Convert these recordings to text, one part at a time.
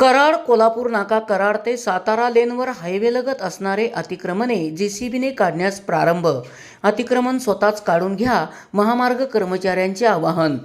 कराड कोल्हापूर नाका कराड ते सातारा लेनवर हायवेलगत असणारे अतिक्रमणे जेसीबीने काढण्यास प्रारंभ. अतिक्रमण स्वतःच काढून घ्या महामार्ग कर्मचाऱ्यांचे आवाहन.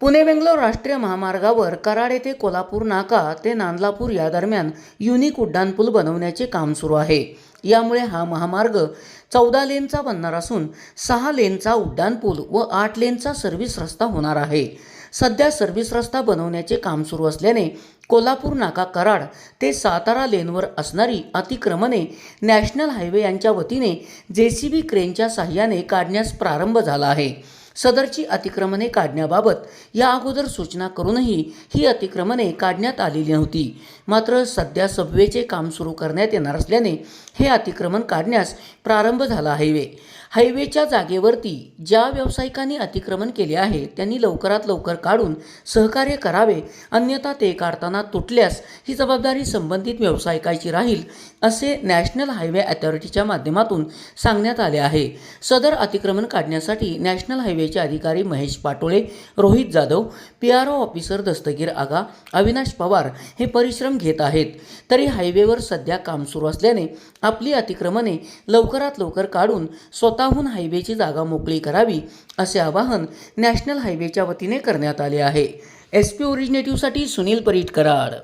पुणे बेंगलोर राष्ट्रीय महामार्गावर कराड येथे कोल्हापूर नाका ते नांदलापूर या दरम्यान युनिक उड्डाणपूल बनवण्याचे काम सुरू आहे. यामुळे हा महामार्ग चौदा लेनचा बनणार असून सहा लेनचा उड्डाणपूल व आठ लेनचा सर्व्हिस रस्ता होणार आहे. सध्या सर्व्हिस रस्ता बनवण्याचे काम सुरू असल्याने कोल्हापूर नाका कराड ते सातारा लेनवर असणारी अतिक्रमणे नॅशनल हायवे यांच्या वतीने जे सी बी क्रेनच्या साह्याने काढण्यास प्रारंभ झाला आहे. सदरची अतिक्रमणे काढण्याबाबत या अगोदर सूचना करूनही ही अतिक्रमणे काढण्यात आलेली नव्हती. मात्र सध्या सबवेचे काम सुरू करण्यात येणार असल्याने हे अतिक्रमण काढण्यास प्रारंभ झाला हायवे. हायवेच्या जागेवरती ज्या व्यावसायिकांनी अतिक्रमण केले आहे त्यांनी लवकरात लवकर काढून सहकार्य करावे अन्यथा ते काढताना तुटल्यास ही जबाबदारी संबंधित व्यावसायिकाची राहील असे नॅशनल हायवे अथॉरिटीच्या माध्यमातून सांगण्यात आले आहे. सदर अतिक्रमण काढण्यासाठी नॅशनल हायवे रेल्वेचे अधिकारी Mahesh Patole Rohit Jadhav P R O officer Dastagir Aga Avinash Pawar हे परिश्रम घेत आहेत. तरी हायवेवर सध्या काम सुरू असल्याने आपली अतिक्रमणे लवकरात लवकर काढून स्वतःहून हायवेची जागा मोकळी करावी असे आवाहन नॅशनल हायवेच्या वतीने करण्यात आले आहे. एस पी ओरिजिनेटिव्हसाठी सुनील परीट कराड.